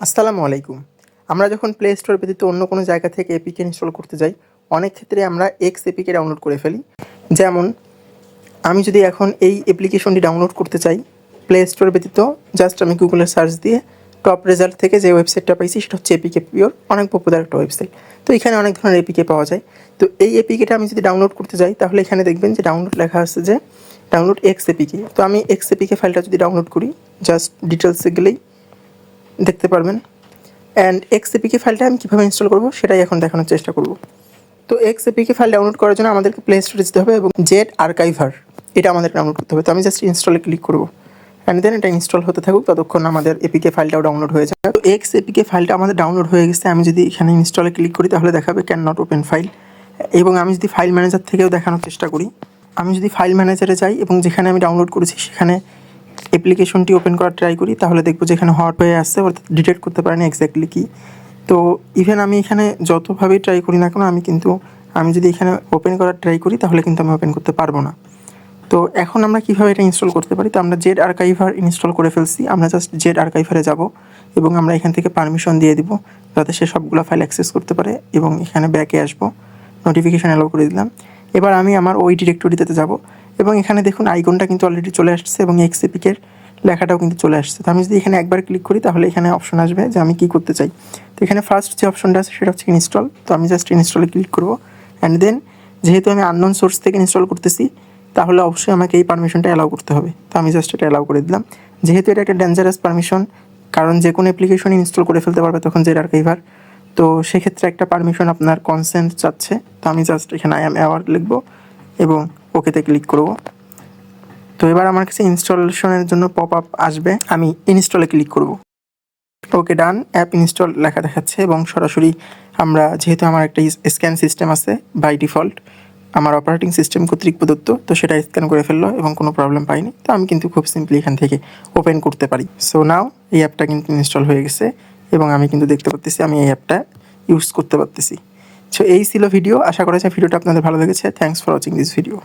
আসসালামু আলাইকুম। আমরা যখন প্লে স্টোর ব্যতীত অন্য কোনো জায়গা থেকে এপিকে ইনস্টল করতে যাই, অনেক ক্ষেত্রে আমরা এক্স এপিকে ডাউনলোড করে ফেলি। যেমন, আমি যদি এখন এই অ্যাপ্লিকেশনটি ডাউনলোড করতে চাই প্লে স্টোর ব্যতীত জাস্ট আমি গুগলে সার্চ দিয়ে টপ রেজাল্ট থেকে যে ওয়েবসাইটটা পাইছি, সেটা হচ্ছে এপিকে পিওর অনেক পপুলার একটা ওয়েবসাইট তো এখানে অনেক ধরনের এপিকে পাওয়া যায়। তো এই এপিকেটা আমি যদি ডাউনলোড করতে যাই, তাহলে এখানে দেখবেন যে ডাউনলোড লেখা আছে যে ডাউনলোড এক্স এপিকে তো আমি এক্স এপিকে ফাইলটা যদি ডাউনলোড করি জাস্ট ডিটেলসে গেলেই দেখতে পারবেন। অ্যান্ড এক্স এপিকে ফাইলটা আমি কীভাবে ইনস্টল করব সেটাই এখন দেখানোর চেষ্টা করব। তো এক্স এপিকে ফাইল ডাউনলোড করার জন্য আমাদেরকে প্লে স্টোরে যেতে হবে এবং জেড আর্কাইভার এটা আমাদের ডাউনলোড করতে হবে। তো আমি জাস্ট ইনস্টলে ক্লিক করব। অ্যান্ড দেন এটা ইনস্টল হতে থাকুক, ততক্ষণ আমাদের এপিকে ফাইলটাও ডাউনলোড হয়ে যাবে। তো এক্স এপিকে ফাইলটা আমাদের ডাউনলোড হয়ে গেছে। আমি যদি এখানে ইনস্টলে ক্লিক করি, তাহলে দেখাবে ক্যান নট ওপেন ফাইল এবং আমি যদি ফাইল ম্যানেজার থেকেও দেখানোর চেষ্টা করি, আমি যদি ফাইল ম্যানেজারে যাই এবং যেখানে আমি ডাউনলোড করেছি, সেখানে অ্যাপ্লিকেশনটি ওপেন করার ট্রাই করি, তাহলে দেখব যে এখানে হট হয়ে আসছে অর্থাৎ ডিটেক্ট করতে পারেনি এক্স্যাক্টলি কী। তো ইভেন আমি এখানে যতভাবেই ট্রাই করি না কেন, আমি কিন্তু, আমি যদি এখানে ওপেন করার ট্রাই করি, তাহলে কিন্তু আমি ওপেন করতে পারব না। তো এখন আমরা কীভাবে এটা ইনস্টল করতে পারি, তো আমরা জেড আর্কাইভার ইনস্টল করে ফেলছি, আমরা জাস্ট জেড আর্কাইভারে যাব, এবং আমরা এখান থেকে পারমিশন দিয়ে দিব, যাতে সে সবগুলো ফাইল অ্যাক্সেস করতে পারে, এবং এখানে ব্যাকে আসব। নোটিফিকেশান অ্যালাউ করে দিলাম। এবার আমি আমার ওই ডিরেক্টরিতে যাব এবং এখানে দেখুন আইকনটা কিন্তু অলরেডি চলে আসছে এবং এক্সএপিকের লেখাটাও কিন্তু চলে আসছে। তো আমি যদি এখানে একবার ক্লিক করি, তাহলে এখানে অপশন আসবে যে আমি কী করতে চাই। তো এখানে ফার্স্ট যে অপশনটা আছে, সেটা হচ্ছে ইনস্টল তো আমি জাস্ট ইনস্টলে ক্লিক করব। অ্যান্ড দেন যেহেতু আমি আননোন সোর্স থেকে ইনস্টল করতেছি, তাহলে অবশ্যই আমাকে এই পারমিশনটা অ্যালাউ করতে হবে। তো আমি জাস্ট এটা অ্যালাউ করে দিলাম। যেহেতু এটা একটা ডেঞ্জারাস পারমিশন কারণ যে কোনো অ্যাপ্লিকেশন ইনস্টল করে ফেলতে পারবে তখন জেড আর্কাইভার তো সেক্ষেত্রে একটা পারমিশন আপনার কনসেন্ট চাচ্ছে। তো আমি জাস্ট এখানে আই এম অ্যাওয়ার লিখব এবং ওকেতে ক্লিক করব। তো এবার আমার কাছে ইনস্টলেশনের জন্য পপ আপ আসবে। আমি ইনস্টলে ক্লিক করব। ওকে, ডান। অ্যাপ ইনস্টল লেখা দেখাচ্ছে এবং সরাসরি আমরা, যেহেতু আমার একটা স্ক্যান সিস্টেম আছে, বাই ডিফল্ট, আমার অপারেটিং সিস্টেম কর্তৃক প্রদত্ত, তো সেটা স্ক্যান করে ফেলল এবং কোনো প্রবলেম পাইনি। তো আমি কিন্তু খুব সিম্পলি এখান থেকে ওপেন করতে পারি। সো নাও, এই অ্যাপটা কিন্তু ইনস্টল হয়ে গেছে এবং আমি কিন্তু দেখতে পাচ্ছি আমি এই অ্যাপটা ইউজ করতে পারতেছি। সো এই ছিল ভিডিও। আশা করা ভিডিওটা আপনাদের ভালো লেগেছে। Thanks for watching this video.